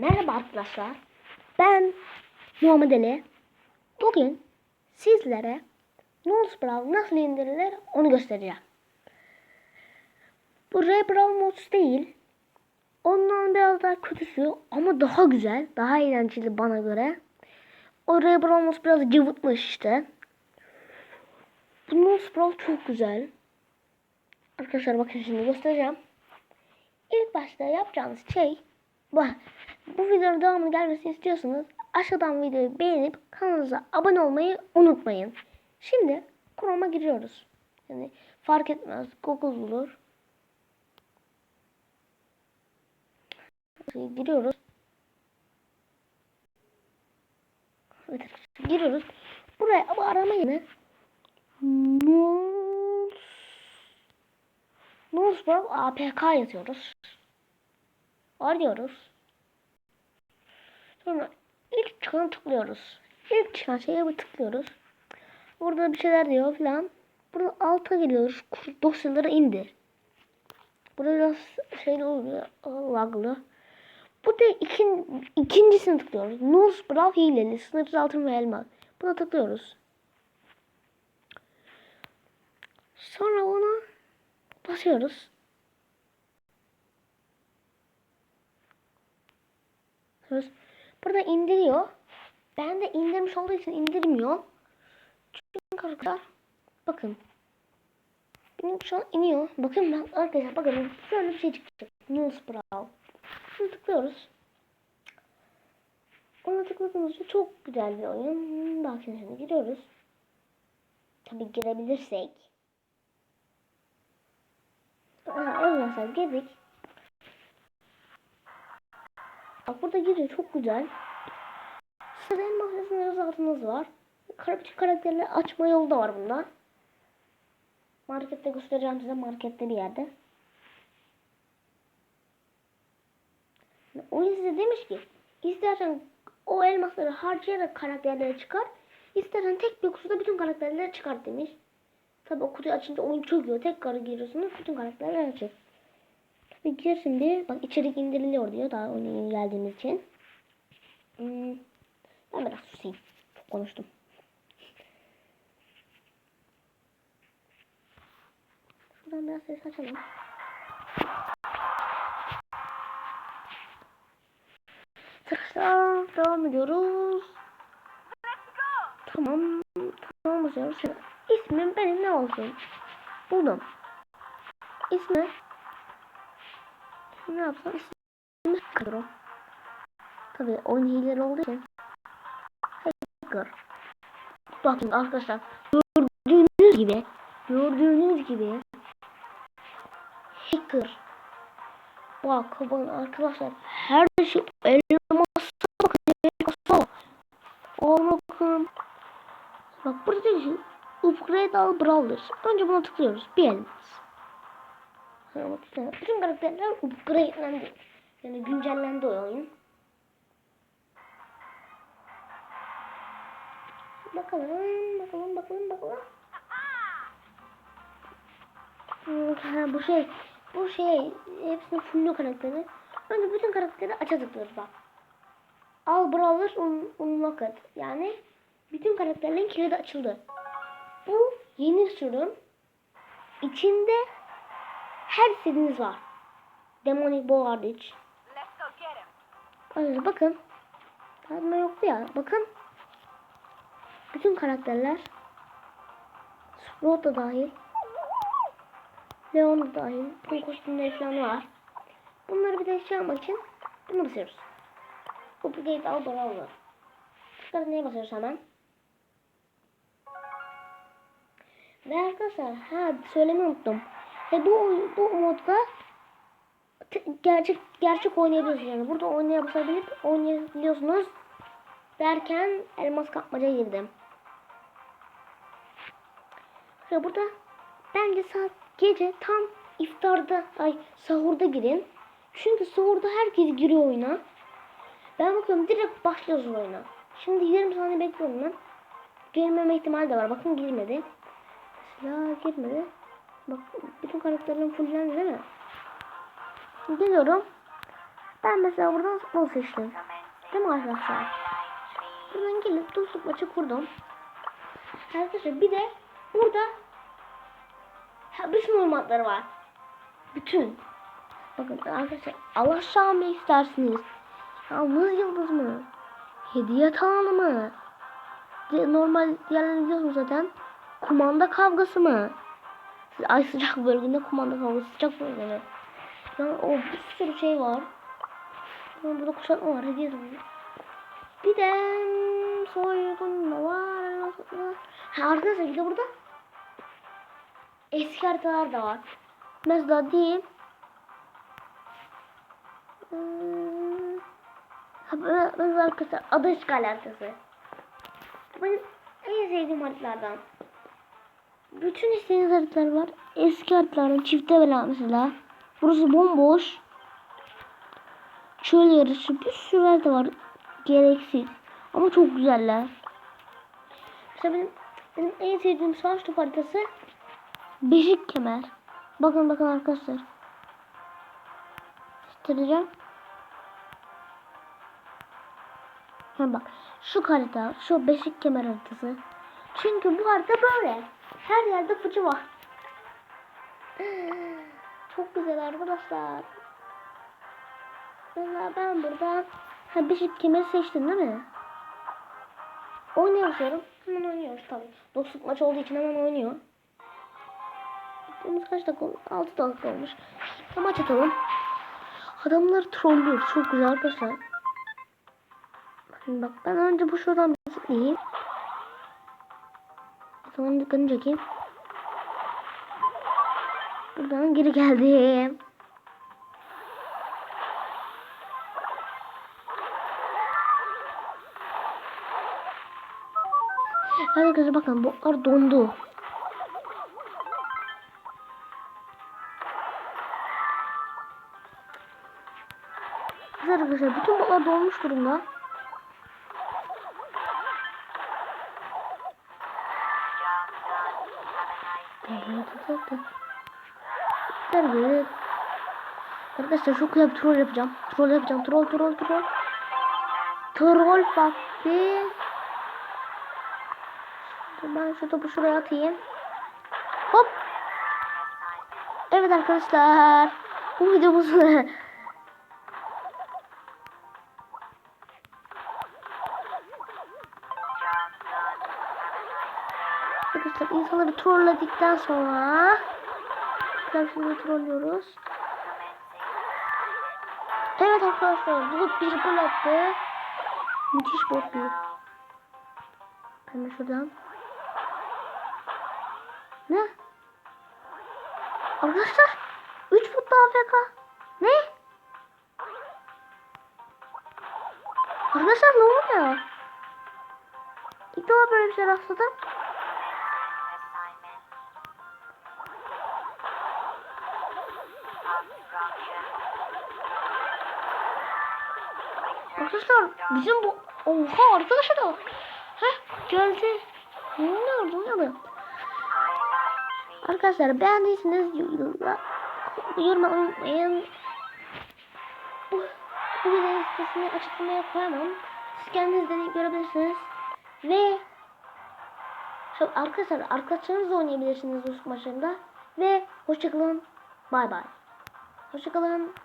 Merhaba arkadaşlar. Ben Muhammed Ali. Bugün sizlere Nose Brawl nasıl indirilir onu göstereceğim. Bu Ray Brawl Mods değil. Ondan biraz daha kötüsü ama daha güzel, daha eğlenceli bana göre. O Ray Brawl Mods biraz cıvıtmış işte. Bu Nose Brawl çok güzel. Arkadaşlar bakın şimdi göstereceğim. İlk başta yapacağınız şey bu, bu videonun devamını gelmesini istiyorsanız aşağıdan videoyu beğenip kanalımıza abone olmayı unutmayın. Şimdi Chrome'a giriyoruz. Yani fark etmez. Google bulur. Giriyoruz. Giriyoruz. Buraya ama arama yerine Nus Nusbrow APK yazıyoruz. Arıyoruz. Sonra ilk çıkanı tıklıyoruz. İlk çıkan şeye bir tıklıyoruz. Burada bir şeyler diyor filan. Burada alta geliyoruz. Dosyaları indir. Burada biraz şey oluyor. Laglı. Bu da ikin, ikincisini tıklıyoruz. Nuz Brawl hileli. Sınırsız altın ve elma. Buna tıklıyoruz. Sonra ona basıyoruz. Söz. Burada indiriyor. Ben de indirmiş olduğu için indirmiyor. Çünkü arkadaşlar bakın. Benim şu an iniyor. Bakın ben arkadaşlar bakın şöyle bir şey çıkacak. News Brawl. Şunu tıklıyoruz. Ona tıkladığımızda çok güzel bir oyun. Daha şimdi giriyoruz. Tabi girebilirsek. Aha, olmasa girdik. Bak burada giriyor çok güzel. Sırayın mahallesinde göz altınız var. Karabıçık karakterleri açma yolu da var bunda. Markette göstereceğim size markette bir yerde. Oyun size demiş ki istersen o elmasları harcayarak karakterleri çıkar. İstersen tek bir kutuda bütün karakterleri çıkar demiş. Tabi o kutuyu açınca oyun çöküyor. Tekrar giriyorsunuz bütün karakterler açık. Tabi gir şimdi. Bak içerik indiriliyor diyor daha oyuna geldiğimiz için. Hmm. Ben biraz susayım. Çok konuştum. Şuradan biraz ses açalım. Arkadaşlar devam ediyoruz. Tamam. Tamam basıyoruz. Şimdi ismim benim ne olsun? Buldum. İsmi ne yapsam ismi Hacker. Tabii oyun hileleri olduğu için Hacker. Bakın arkadaşlar gördüğünüz gibi gördüğünüz gibi Hacker. Bak bakın arkadaşlar her şey elmasa bakın elmasa. Bakın. Bak burada ki upgrade al brawler. Önce buna tıklıyoruz. Bir elmas. Bak işte bütün karakterler upgrade'lendi. Yani güncellendi o oyun. Bakalım, bakalım, bakalım, bakalım. Ha, bu şey, bu şey, hepsinin fullü karakteri. Önce bütün karakteri aça tıklıyoruz bak. Al Brawler un, unlock it. Yani bütün karakterlerin kilidi açıldı. Bu yeni sürüm. İçinde her istediğiniz var. Demonic Ball hariç. Hayır bakın. Yazma yoktu ya. Bakın. Bütün karakterler. Sprout da dahil. Leon da dahil. Bütün kostümleri falan var. Bunları bir de şey yapmak için bunu basıyoruz. Duplicate al brawler. Tekrar neye basıyoruz hemen? Ve arkadaşlar ha söylemeyi unuttum. Ve bu bu modda gerçek gerçek oynayabiliyorsunuz yani. Burada oynayabilip oynayabiliyorsunuz derken elmas kapmaca girdim. Ve burada bence saat gece tam iftarda ay sahurda girin. Çünkü sahurda herkes giriyor oyuna. Ben bakıyorum direkt başlıyoruz oyuna. Şimdi 20 saniye bekliyorum ben. Girmeme ihtimali de var. Bakın girmedi. Mesela girmedi. Bak bütün karakterlerim fullendi değil mi? Geliyorum. Ben mesela buradan futbol seçtim. Değil mi arkadaşlar? Buradan gelip dostluk maçı kurdum. Arkadaşlar bir de burada ha, bütün olmakları var. Bütün. Bakın arkadaşlar Allah mı istersiniz? Yalnız yıldız mı? Hediye tanrı mı? Normal diğerlerini biliyorsunuz zaten. Kumanda kavgası mı? Ay sıcak bölgede kumanda kavgası sıcak bölgede. Yani o bir sürü şey var. Yani burada kuşatma var hediye tanrı. Bir de hmm, soygun da var. Ha arkadaşlar bir de burada eski haritalar da var. Mesela diyeyim. Hmm, Mesela arkadaşlar adı işgal haritası. Benim en sevdiğim haritalardan. Bütün istediğiniz haritalar var. Eski haritalardan çifte bela mesela. Burası bomboş. Çöl yarışı bir sürü harita var. Gereksiz. Ama çok güzeller. Mesela benim, benim en sevdiğim savaş topu haritası Beşik kemer. Bakın bakın arkadaşlar. Göstereceğim. Ha bak. Şu harita. Şu beşik kemer haritası. Çünkü bu harita böyle. Her yerde fıçı var. Çok güzel arkadaşlar. Mesela ben burada ha beşik kemeri seçtim değil mi? Oynuyoruz diyorum. Hemen oynuyoruz tabii. Dostluk maçı olduğu için hemen oynuyor. Gittiğimiz kaç dakika olmuş? 6 dakika olmuş. Bir Maç atalım. Adamlar trollüyor. Çok güzel arkadaşlar. Bak ben önce bu şuradan bir zıplayayım. Adamın dikkatini çekeyim. Buradan geri geldim. Arkadaşlar bakın botlar dondu. Arkadaşlar bütün botlar dolmuş durumda. Evet. Arkadaşlar çok güzel bir troll yapacağım. Troll yapacağım. Troll troll troll. Troll vakti. Ben şu topu şuraya atayım. Hop. Evet arkadaşlar. Bu videomuzun Arkadaşlar insanları trolledikten sonra şimdi trollüyoruz. Evet arkadaşlar Bulut bir gol attı. Müthiş bot bir. Hemen şuradan. Ne? Arkadaşlar 3 futbol AFK. Ne? Arkadaşlar ne oluyor? İlk defa böyle bir şey rastladım. Arkadaşlar bizim bu oha arkadaşlar o. Heh geldi. Ne oldu ne oldu? Arkadaşlar beğendiyseniz yorum yorum unutmayın. Bu, bu videonun sitesini açıklamaya koyamam. Siz kendiniz de görebilirsiniz. Ve şu arkadaşlar arkadaşlarınızla oynayabilirsiniz dostluk maçlarında. Ve hoşçakalın. Bay bay. Hoşçakalın. Bay.